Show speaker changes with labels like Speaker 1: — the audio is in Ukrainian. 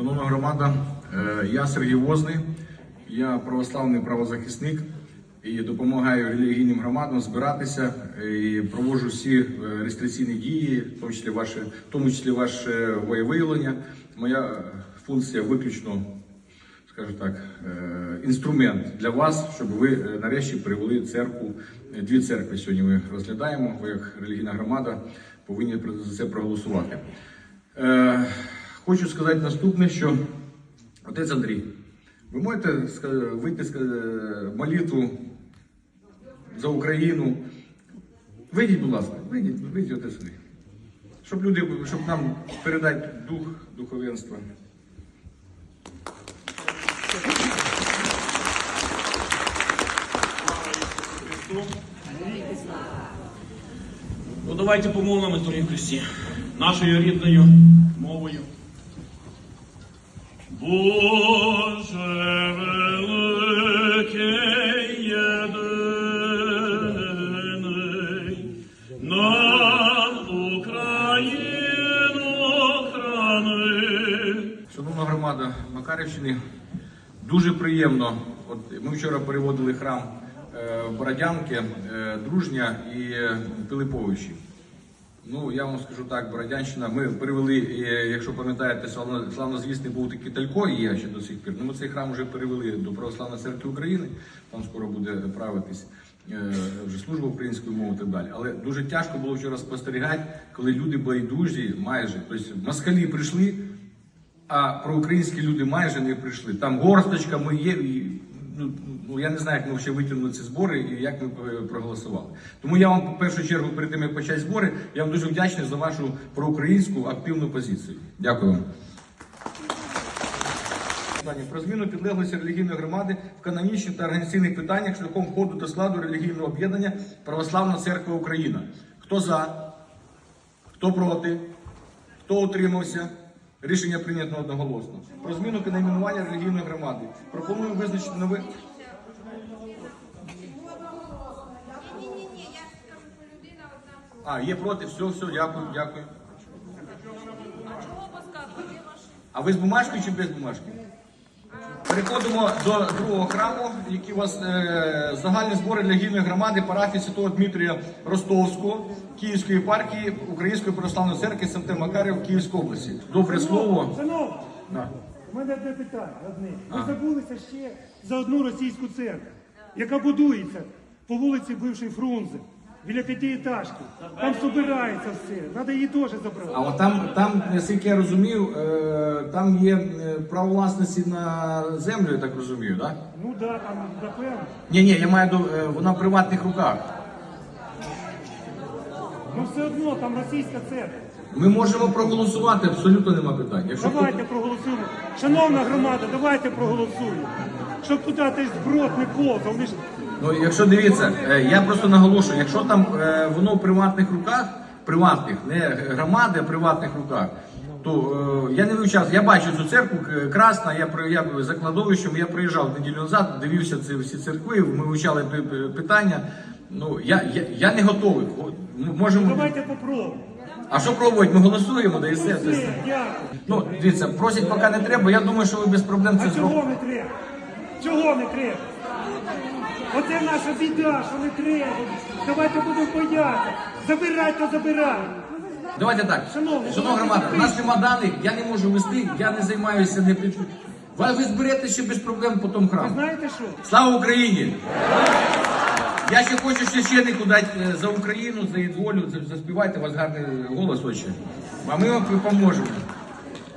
Speaker 1: Шановна громада, е, я Сергій Возний, я православний правозахисник і допомагаю релігійним громадам збиратися е, і проводжу всі е, реєстраційні дії, в тому числі ваше, в тому числі ваше воєвиявлення. Моя функція виключно, скажімо так, інструмент для вас, щоб ви нарешті привели церкву. Дві церкви сьогодні ми розглядаємо. Ви як релігійна громада повинні за це проголосувати. Хочу сказати наступне, що отець Андрій, ви можете вийти молитву за Україну. Вийдіть, будь ласка, вийдіть, вийдіть отець Андрій. Щоб люди, щоб нам передати дух духовенства.
Speaker 2: Ну давайте помолимо Торі Христі нашою рідною мовою. Боже великий єдиний, над Україну
Speaker 1: громада Макарівщини, дуже приємно. От ми вчора переводили храм е, Бородянки, е, Дружня і е, Пилиповичі. Ну, я вам скажу так, Бородянщина, ми перевели, е, якщо пам'ятаєте, славно- славнозвісний був такий Талько, і є ще до сих пір. Ну, ми цей храм вже перевели до Православної церкви України, там скоро буде правитись е, вже служба української мови і так далі. Але дуже тяжко було вчора спостерігати, коли люди байдужі майже, тобто москалі прийшли, а проукраїнські люди майже не прийшли. Там горсточка ми є. Ну, ну, я не знаю, як ми ще витягнули ці збори і як ми е, проголосували. Тому я вам в першу чергу, перед тим як почати збори, я вам дуже вдячний за вашу проукраїнську активну позицію. Дякую вам. Про зміну підлеглості релігійної громади в канонічних та організаційних питаннях шляхом входу до складу релігійного об'єднання Православна Церква Україна. Хто за? Хто проти? Хто утримався? Рішення прийнято одноголосно. Про зміну найменування релігійної громади. Пропоную визначити нове.
Speaker 3: Ні-ні-ні, я скажу, що людина одна.
Speaker 1: А, є проти. Все, все, дякую, дякую.
Speaker 3: А
Speaker 1: ви з бумажкою чи без бумажки? Переходимо до другого храму, який у вас е, загальні збори для релігійної громади парафії Святого Дмитрія Ростовського, Київської єпархії Української православної церкви СМТ Макарів Київської області. Добре слово.
Speaker 4: Шановні,
Speaker 1: Да.
Speaker 4: у мене одне питання одне. Ви забулися ще за одну російську церкву, яка будується по вулиці бившої Фрунзе, біля п'ятиэтажки. Там збирається все. Треба її теж забрати.
Speaker 1: А от там, там, наскільки я розумію, е, там є е, право власності на землю, я так розумію, так? Да?
Speaker 4: Ну да, там напевно.
Speaker 1: Ні, ні, я маю до е, вона в приватних руках.
Speaker 4: Ну все одно там російська церква.
Speaker 1: Ми можемо проголосувати, абсолютно нема питань. Якщо
Speaker 4: Давайте проголосуємо. Шановна громада, давайте проголосуємо. Щоб туди той зброд не повзав. Вони ж
Speaker 1: Ну, якщо дивіться, е, я просто наголошую, якщо там е, воно в приватних руках, приватних, не громади, а приватних руках, то е, я не вивчав, я бачу цю церкву красна, я я за кладовищем, я приїжджав неділю назад, дивився ці всі церкви, ми вивчали пи- пи- питання. Ну я, я, я не готовий. Ну, Можемо.
Speaker 4: давайте попробуємо.
Speaker 1: А що пробувати? Ми голосуємо, да і все. Ну, дивіться, просять поки не треба. Я думаю, що ви без проблем це
Speaker 4: А
Speaker 1: зробите.
Speaker 4: чого не треба? Чого не треба? Оце наша біда, що не треба. Давайте будемо боятися. Забирай, то забирай.
Speaker 1: Давайте так.
Speaker 4: Шановні,
Speaker 1: Шановна громада, у нас нема даних, я не можу вести, я не займаюся не при- Ви ви зберете ще без проблем потім
Speaker 4: Ви
Speaker 1: храм.
Speaker 4: знаєте що?
Speaker 1: Слава Україні! Я ще хочу священнику дати е, за Україну, за її волю, заспівайте у вас гарний голос очі. А ми вам поможемо.